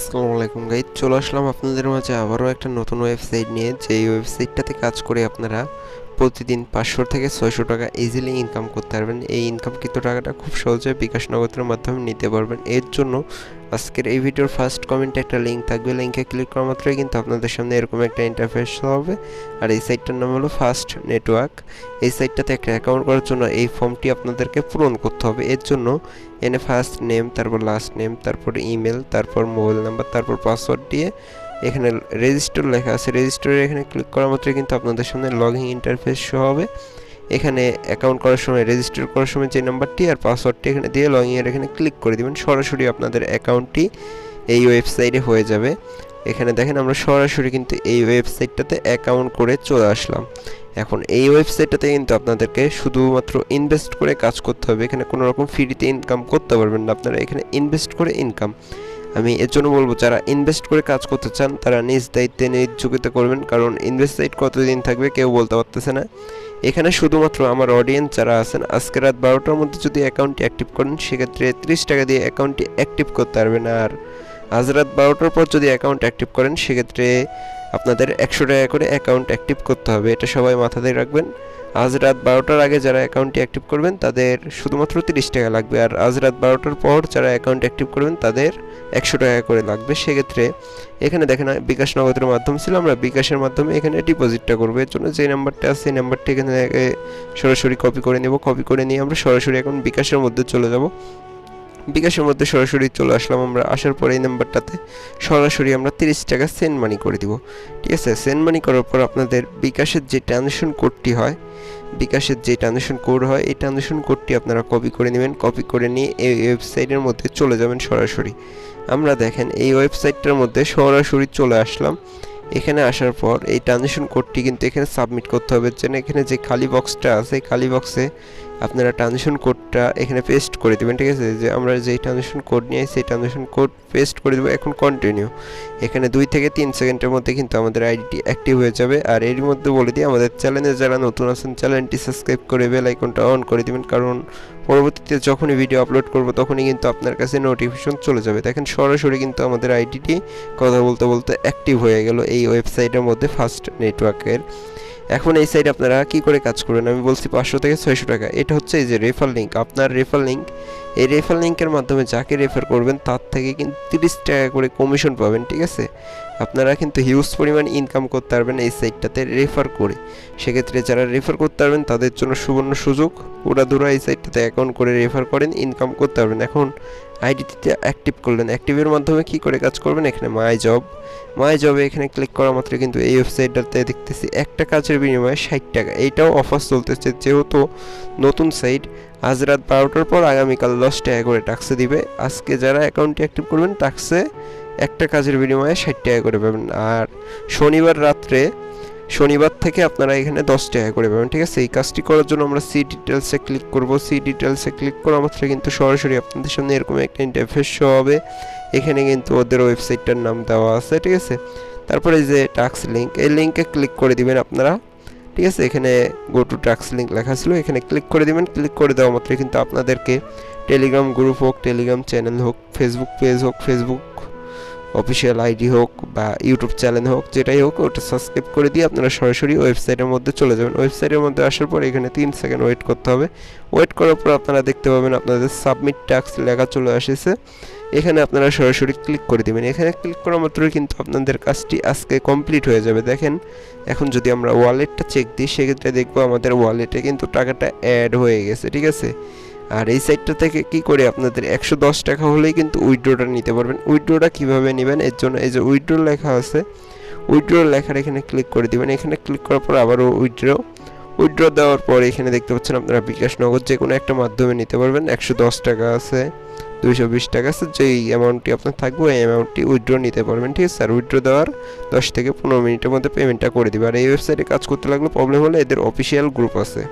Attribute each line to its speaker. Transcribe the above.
Speaker 1: আসসালামু আলাইকুম গাইড চলে আসলাম আপনাদের মাঝে আবারও একটা নতুন ওয়েবসাইট নিয়ে। যেই ওয়েবসাইটটাতে কাজ করে আপনারা, প্রতিদিন পাঁচশো থেকে ছয়শো টাকা ইজিলি ইনকাম করতে পারবেন। এই ইনকামকৃত টাকাটা খুব সহজে বিকাশ নগদের মাধ্যমে নিতে পারবেন। এর জন্য আজকের এই ভিডিওর ফার্স্ট কমেন্টে একটা লিঙ্ক থাকবে। লিঙ্কে ক্লিক করা মাত্রই কিন্তু আপনাদের সামনে এরকম একটা ইন্টারফেস হবে। আর এই সাইটটার নাম হলো ফার্স্ট নেটওয়ার্ক এই সাইটটাতে একটা অ্যাকাউন্ট করার জন্য এই ফর্মটি আপনাদেরকে পূরণ করতে হবে। এর জন্য এনে ফার্স্ট নেম তারপর লাস্ট নেম তারপর ইমেল তারপর মোবাইল নাম্বার তারপর পাসওয়ার্ড দিয়ে এখানে রেজিস্টার লেখা আছে। রেজিস্টারে এখানে ক্লিক করা মাত্রই কিন্তু আপনাদের সামনে লগইন ইন্টারফেস শো হবে। এখানে অ্যাকাউন্ট করার সময় রেজিস্টার করার সময় যে নাম্বারটি আর পাসওয়ার্ডটি এখানে দিয়ে লগ ইনের এখানে ক্লিক করে দিবেন। সরাসরি আপনাদের অ্যাকাউন্টটি এই ওয়েবসাইটে হয়ে যাবে। এখানে দেখেন আমরা সরাসরি কিন্তু এই ওয়েবসাইটটাতে অ্যাকাউন্ট করে চলে আসলাম। এখন এই ওয়েবসাইটটাতে কিন্তু আপনাদেরকে শুধুমাত্র ইনভেস্ট করে কাজ করতে হবে। এখানে কোনো রকম ফ্রিতে ইনকাম করতে পারবেন না আপনারা। এখানে ইনভেস্ট করে ইনকাম আমি এর জন্য বলব, যারা ইনভেস্ট করে কাজ করতে চান, তারা নিজ দায়িত্বে নিজ ঝুঁকিতে করবেন। কারণ ইনভেস্ট সাইট কতদিন থাকবে কেউ বলতে পারতেছে না। এখানে শুধুমাত্র আমার অডিয়েন্স যারা আছেন, আজকে রাত বারোটার মধ্যে যদি অ্যাকাউন্টটি অ্যাক্টিভ করেন, সেক্ষেত্রে ত্রিশ টাকা দিয়ে অ্যাকাউন্টটি অ্যাক্টিভ করতে পারবেন। আর আজ রাত বারোটার পর যদি অ্যাকাউন্ট অ্যাক্টিভ করেন, সেক্ষেত্রে আপনাদের একশো টাকা করে অ্যাকাউন্ট অ্যাক্টিভ করতে হবে। এটা সবাই মাথাতে রাখবেন। আজ রাত বারোটার আগে যারা অ্যাকাউন্টটি অ্যাক্টিভ করবেন, তাদের শুধুমাত্র তিরিশ টাকা লাগবে। আর আজ রাত বারোটার পর যারা অ্যাকাউন্ট অ্যাক্টিভ করবেন, তাদের একশো টাকা করে লাগবে। সেক্ষেত্রে এখানে দেখেন, বিকাশ নগদের মাধ্যম ছিল। আমরা বিকাশের মাধ্যমে এখানে ডিপোজিটটা করব। এর জন্য যে নাম্বারটা আছে, সেই নাম্বারটি এখানে সরাসরি কপি করে নেব। কপি করে নিয়ে আমরা সরাসরি এখন বিকাশের মধ্যে চলে যাব। বিকাশের মধ্যে সরাসরি চলে আসলাম আমরা। আসার পরে এই নাম্বারটাতে সরাসরি আমরা তিরিশ টাকা সেন্ড মানি করে দিব। ঠিক আছে? সেন্ড মানি করার পর আপনাদের বিকাশের যে ট্রানজেকশন কোডটি হয়, বিকাশের যে ট্রানজেকশন কোড হয়, এই ট্রানজেকশন কোডটি আপনারা কপি করে নেবেন। কপি করে নিয়ে এই ওয়েবসাইটের মধ্যে চলে যাবেন সরাসরি। আমরা দেখেন, এই ওয়েবসাইটটার মধ্যে সরাসরি চলে আসলাম। এখানে আসার পর এই ট্রানজেকশন কোডটি কিন্তু এখানে সাবমিট করতে হবে। যেন এখানে যে খালি বক্সটা আছে, খালি বক্সে আপনারা ট্রানজেকশন কোডটা এখানে পেস্ট করে দেবেন, ঠিক আছে? যে আমরা যেই ট্রানজেকশন কোড নিয়ে সেই ট্রানজেকশন কোড পেস্ট করে দেবো এখন কন্টিনিউ এখানে দুই থেকে তিন সেকেন্ডের মধ্যে কিন্তু আমাদের আইডিটি অ্যাক্টিভ হয়ে যাবে। আর এর মধ্যে বলে দিই, আমাদের চ্যানেলে যারা নতুন আছেন চ্যানেলটি সাবস্ক্রাইব করে বেল আইকনটা অন করে দেবেন। কারণ পরবর্তীতে যখনই ভিডিও আপলোড করব, তখনই কিন্তু আপনার কাছে নোটিফিকেশন চলে যাবে। দেখেন, সরাসরি কিন্তু আমাদের আইডিটি কথা বলতে বলতে অ্যাক্টিভ হয়ে গেল এই ওয়েবসাইটের মধ্যে ফার্স্ট নেটওয়ার্কের এখন এই সাইড আপনারা কি করে কাজ করবেন আমি বলছি পাঁচশো থেকে ছয়শো টাকা। এটা হচ্ছে এই যে রেফার লিঙ্ক আপনার রেফার লিঙ্ক এই রেফার লিঙ্কের মাধ্যমে যাকে রেফার করবেন, তার থেকে কিন্তু তিরিশ টাকা করে কমিশন পাবেন, ঠিক আছে? আপনারা কিন্তু হিউজ পরিমাণ ইনকাম করতে পারবেন এই সাইটটাতে রেফার করে। সেক্ষেত্রে যারা রেফার করতে পারবেন, তাদের জন্য সুবর্ণ সুযোগ। উড়াদুরা এই সাইটটাতে অ্যাকাউন্ট করে রেফার করেন ইনকাম করতে পারবেন। এখন আইডিটিতে অ্যাক্টিভ করলেন। অ্যাক্টিভের মাধ্যমে কি করে কাজ করবেন? এখানে মাই জব মাই জবে এখানে ক্লিক করা মাত্র কিন্তু এই ওয়েবসাইটটাতে দেখতেছি একটা কাজের বিনিময়ে ষাট টাকা। এইটাও অফার চলতেছে। যেহেতু নতুন সাইট আজ রাত বারোটার পর আগামীকাল দশ টাকা করে টাক্সে দিবে। আজকে যারা অ্যাকাউন্টটি অ্যাক্টিভ করবেন টাক্সে একটা কাজের বিনিময়ে ষাট টাকা করে পাবেন। আর শনিবার রাত্রে শনিবার থেকে আপনারা এখানে দশ টাকা করে পাবেন, ঠিক আছে? এই কাজটি করার জন্য আমরা সি ডিটেলসে ক্লিক করব। সি ডিটেলসে ক্লিক করা মাত্র কিন্তু সরাসরি আপনাদের সামনে এরকম একটা ইন্টারফেস শো হবে। এখানে কিন্তু ওদের ওয়েবসাইটটার নাম দেওয়া আছে, ঠিক আছে? তারপরে যে টাক্স লিঙ্ক এই লিঙ্কে ক্লিক করে দিবেন আপনারা, ঠিক আছে? এখানে গো টু টাক্স লিঙ্ক লেখা ছিল, এখানে ক্লিক করে দিবেন। ক্লিক করে দেওয়া মাত্র কিন্তু আপনাদেরকে টেলিগ্রাম গ্রুপ হোক টেলিগ্রাম চ্যানেল হোক ফেসবুক পেজ হোক ফেসবুক অফিসিয়াল আইডি হোক বা ইউটিউব চ্যানেল হোক, যেটাই হোক, ওটা সাবস্ক্রাইব করে দিয়ে আপনারা সরাসরি ওয়েবসাইটের মধ্যে চলে যাবেন। ওয়েবসাইটের মধ্যে আসার পর এখানে তিন সেকেন্ড ওয়েট করতে হবে। ওয়েট করার পর আপনারা দেখতে পাবেন আপনাদের সাবমিট ট্যাক্স লেখা চলে আসেছে। এখানে আপনারা সরাসরি ক্লিক করে দেবেন। এখানে ক্লিক করা মাত্রই কিন্তু আপনাদের কাজটি আজকে কমপ্লিট হয়ে যাবে। দেখেন, এখন যদি আমরা ওয়ালেটটা চেক দিই, সেক্ষেত্রে দেখব আমাদের ওয়ালেটে কিন্তু টাকাটা অ্যাড হয়ে গেছে, ঠিক আছে? আর এই সাইটটা থেকে কি করে আপনাদের একশো দশ টাকা হলেই কিন্তু উইড্রোটা নিতে পারবেন? উইড্রোটা কীভাবে নেবেন? এর জন্য এই যে উইড্রো লেখা আছে উইড্রো লেখার এখানে ক্লিক করে দিবেন। এখানে ক্লিক করার পর আবারও উইড্রো উইড্রো দেওয়ার পর এখানে দেখতে পাচ্ছেন আপনারা বিকাশ নগদ যে কোনো একটা মাধ্যমে নিতে পারবেন। একশো দশ টাকা আছে, দুইশো বিশ টাকা আছে, যেই অ্যামাউন্টটি আপনার থাকবে, ওই অ্যামাউন্টটি উইড্রো নিতে পারবেন, ঠিক আছে? আর উইড্রো দেওয়ার দশ থেকে পনেরো মিনিটের মধ্যে পেমেন্টটা করে দিবে। আর এই ওয়েবসাইটে কাজ করতে লাগলে প্রবলেম হলে এদের অফিসিয়াল গ্রুপ আছে।